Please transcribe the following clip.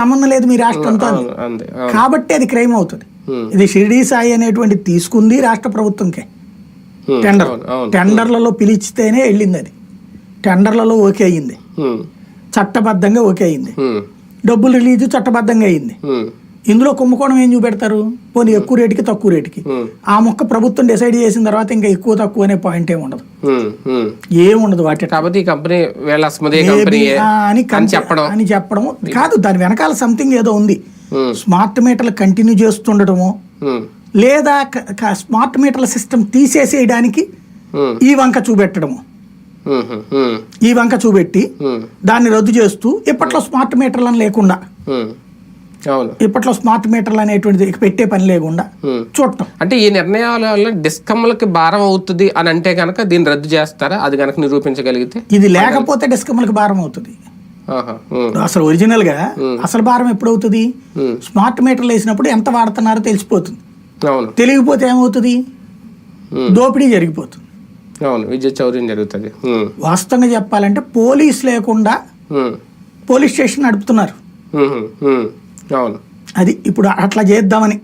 సంబంధం లేదు మీ రాష్ట్రంతో కాబట్టి అది క్రైమ్ అవుతుంది. ఇది షిరిడీ సాయి అనేటువంటి తీసుకుంది రాష్ట్ర ప్రభుత్వంకే. టెండర్ టెండర్లలో పిలిచితేనే వెళ్ళింది అది టెండర్లలో ఓకే అయ్యింది. చట్టబద్ధంగా ఓకే అయ్యింది Hmm. డబ్బులు రిలీజ్ చట్టబద్ధంగా అయ్యింది Hmm. ఇందులో కుంభకోణం ఏం చూపెడతారు పోనీ ఎక్కువ రేటుకి తక్కువ రేటుకి. ఆ మొక్క ప్రభుత్వం డిసైడ్ చేసిన తర్వాత ఇంకా ఎక్కువ తక్కువ అనే పాయింట్ ఏమి ఉండదు. ఏముండదు వాటి కాబట్టి ఈ కంపెనీ అని చెప్పడం అని చెప్పడం కాదు దాని వెనకాల సంథింగ్ ఏదో ఉంది. స్మార్ట్ మీటర్లు కంటిన్యూ చేస్తుండటము. లేదా స్మార్ట్ మీటర్ల సిస్టమ్ తీసేసేయడానికి. ఈ వంక చూపెట్టడము. ఈ వంక చూపెట్టి. దాన్ని రద్దు చేస్తూ ఇప్పట్లో స్మార్ట్ మీటర్లను లేకుండా ఇప్పట్లో స్మార్ట్ మీటర్లు అనేటువంటిది పెట్టే పని లేకుండా. చూడటం అంటే ఈ నిర్ణయాల వల్ల డిస్కమ్లకి భారం అవుతుంది అని అంటే కనుక దీన్ని రద్దు చేస్తారా అది కనుక నిరూపించగలిగితే ఇది లేకపోతే డిస్కమ్లకు భారం అవుతుంది. అసలు ఒరిజినల్గా అసలు భారం ఎప్పుడు అవుతుంది. స్మార్ట్ మీటర్లు వేసినప్పుడు ఎంత వాడుతున్నారో తెలిసిపోతుంది అవును తెలియకపోతే ఏమవుతుంది. దోపిడీ జరిగిపోతుంది అవును విద్యుత్ చౌర్యం జరుగుతుంది. వాస్తవంగా చెప్పాలంటే పోలీస్ లేకుండా. పోలీస్ స్టేషన్ నడుపుతున్నారు. అవును అది ఇప్పుడు అట్లా చేద్దామని.